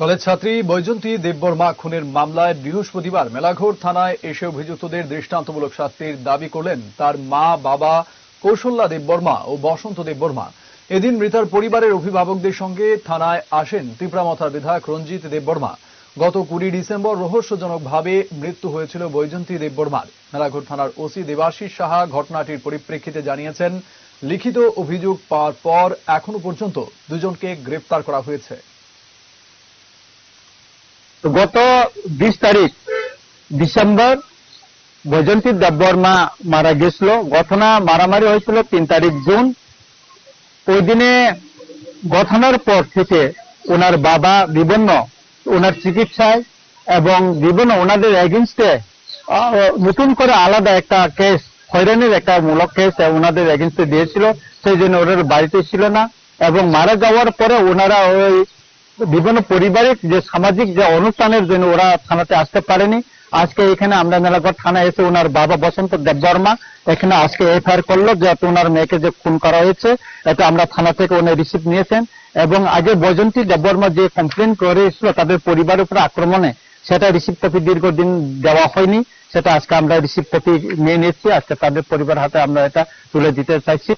College ছাত্রী বৈজন্তী দেববর্মা খুনের মামলায় বৃহস্পতিবার মেলাঘোর থানায় এসে অভিযুক্তদের দৃষ্টান্তমূলক শাস্তির দাবি করলেন তার মা, বাবা কৌশল্যা দেববর্মা ও বসন্ত দেববর্মা। এদিন মৃতার পরিবারের অভিভাবকদের সঙ্গে থানায় আসেন তিপ্রামথার বিধায়ক রঞ্জিত দেববর্মা। গত কুড়ি ডিসেম্বর রহস্যজনকভাবে মৃত্যু হয়েছিল বৈজন্তী দেববর্মার। মেলাঘোর থানার ওসি দেবাশিস সাহা ঘটনাটির পরিপ্রেক্ষিতে জানিয়েছেন, লিখিত অভিযোগ পাওয়ার পর এখনও পর্যন্ত দুজনকে গ্রেপ্তার করা হয়েছে। তো গত বিশ তারিখ ডিসেম্বর বৈজন্তী দেববর্মা মারা গেছিল। ঘটনা মারামারি হয়েছিল তিন তারিখ জুন। ওই দিনে ঘটনার পর থেকে ওনার বাবা বিভিন্ন ওনার চিকিৎসায় এবং বিভিন্ন ওনাদের এগেনস্টে নতুন করে আলাদা একটা কেস হয়রানির একটা মূলক কেস ওনাদের এগেনস্টে দিয়েছিল। সেই জন্য ওনার বাড়িতে ছিল না এবং মারা যাওয়ার পরে ওনারা ওই বিভিন্ন পারিবারিক যে সামাজিক যে অনুষ্ঠানের জন্য ওরা থানাতে আসতে পারেনি। আজকে এখানে আমরা মেলাঘর থানায় এসে ওনার বাবা বসন্ত দেববর্মা এখানে আজকে এফআইআর করল যে ওনার মেয়েকে যে খুন করা হয়েছে এটা আমরা থানা থেকে উনি রিসিভ নিয়েছেন। এবং আগে বৈজন্তী দেববর্মা যে কমপ্লেন করে করেছিল তাদের পরিবারের উপর আক্রমণে, সেটা রিসিভ কপি দীর্ঘদিন দেওয়া হয়নি। সেটা আজকে আমরা রিসিভ কপি নিয়ে নিচ্ছি আজকে তাদের পরিবার হাতে আমরা এটা তুলে দিতে চাইছি।